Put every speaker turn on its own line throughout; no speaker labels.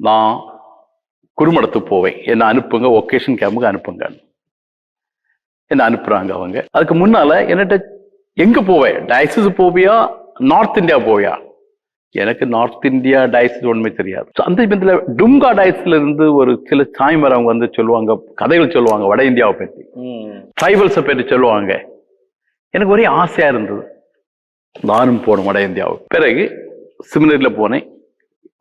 நான் குருமடத்துக்கு போவேன். என்னை அனுப்புங்க ஒகேஷன் கேம்புக்கு அனுப்புங்க. என்ன அனுப்புறாங்க அவங்க. அதுக்கு முன்னால என்கிட்ட எங்க போவேன் டயசிஸ் போவியா? நார்த் இந்தியா போவியா? எனக்கு நார்த் இந்தியா டயசிஸ் ஒண்ணுமே தெரியாது. அந்த இதுல டும்கா டயஸ்ல இருந்து ஒரு சில சாய்மரவங்க வந்து சொல்லுவாங்க கதைகள் சொல்லுவாங்க வட இந்தியாவை பற்றி. ட்ரைபல்ஸை பற்றி சொல்லுவாங்க. எனக்கு ஒரே ஆசையா இருந்தது. நானும் போனேன் வட இந்தியாவுக்கு. பிறகு செமினரியில் போனேன்.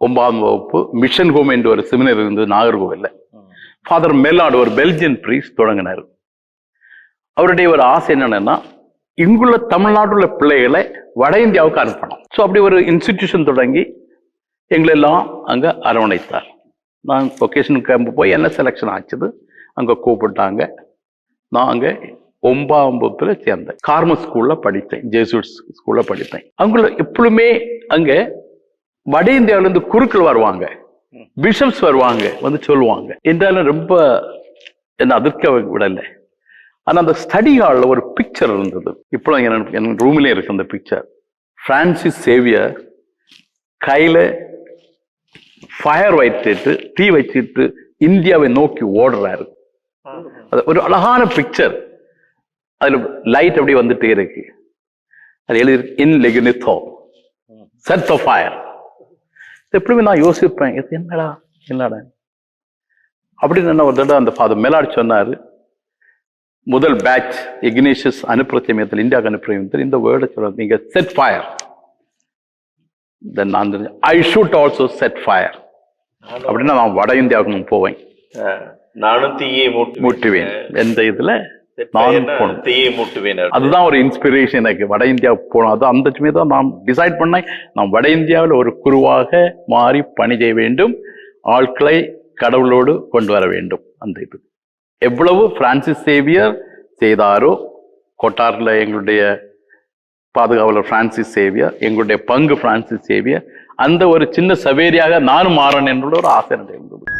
ஒன்பதாம் வகுப்பு மிஷன் ஹோம் என்று ஒரு செமினர் இருந்தது நாகர்கோவில்ல. ஃபாதர் மெல்லாடு ஒரு பெல்ஜியன் ப்ரீஸ் தொடங்கினார். அவருடைய ஒரு ஆசை என்னன்னா இங்குள்ள தமிழ்நாட்டுல பிள்ளைகளை வட இந்தியாவுக்கு அனுப்பணும். ஸோ அப்படி ஒரு இன்ஸ்டிடியூஷன் தொடங்கி எங்களெல்லாம் அங்கே அரவணைத்தார். நான் ஒகேஷன் கேம்ப் போய் என்ன செலெக்ஷன் ஆச்சுது அங்கே கூப்பிட்டாங்க. நான் அங்கே ஒன்பதாம் வகுப்பில் சேர்ந்தேன். கார்ம ஸ்கூலில் படித்தேன் ஜேசூட் ஸ்கூலில் படித்தேன். அவங்கள எப்பொழுதுமே அங்கே வட இந்தியாவுல இருந்து குருக்கள் வருவாங்க. பிஷப்ஸ் வருவாங்க வந்து சொல்லுவாங்க. என்றாலும் ரொம்ப என்ன அதிர்க்க விடலை. ஆனா அந்த ஸ்டடி ஹாலில் ஒரு பிக்சர் இருந்தது. இப்போ என் என் ரூம்லேயே இருக்கு அந்த பிக்சர் பிரான்சிஸ் சேவியர் கையில ஃபயர் வைத்துட்டு தீ வச்சுட்டு இந்தியாவை நோக்கி ஓடுறாரு. அது ஒரு அழகான பிக்சர் அதுல லைட் அப்படியே வந்துட்டே இருக்கு. அது எழுதி இன் லெகுனித்தோ செட் ஆஃப் ஃபயர் எப்படியுமே நான் யோசிப்பேன். இது என்னடா? என்னடா? அப்படின்னு என்ன ஒரு தடவை அந்த ஃபாதர் மேலாடி சொன்னாரு. முதல் பேட்ச் இக்னேஷியஸ் அனுப்புற சமயத்தில் இந்தியாவுக்கு அனுப்புற சமயத்தில் இந்த வேர்டை சொல்ல நீங்க செட் ஃபயர் தென் நான் I shoot also set fire அப்படின்னா நான் வட இந்தியாவுக்கு போவேன்.
நானும் தீயை மூட்டுவேன்.
எந்த இதுல? அதுதான் ஒரு இன்ஸ்பிரேஷன் எனக்கு. வட இந்தியாவுக்கு போகணும். அது அந்த தான் நான் டிசைட் பண்ணேன் நான் வட இந்தியாவில் ஒரு குருவாக மாறி பணி செய்ய வேண்டும். ஆட்களை கடவுளோடு கொண்டு வர வேண்டும். அந்த இது. எவ்வளவு பிரான்சிஸ் சேவியர் செய்தாரோ கொட்டாரில் எங்களுடைய பாதுகாவலர் பிரான்சிஸ் சேவியர் எங்களுடைய பங்கு பிரான்சிஸ் சேவியர் அந்த ஒரு சின்ன சவேரியாக நானும் மாறணும் என்ற ஒரு ஆசை இருந்தது.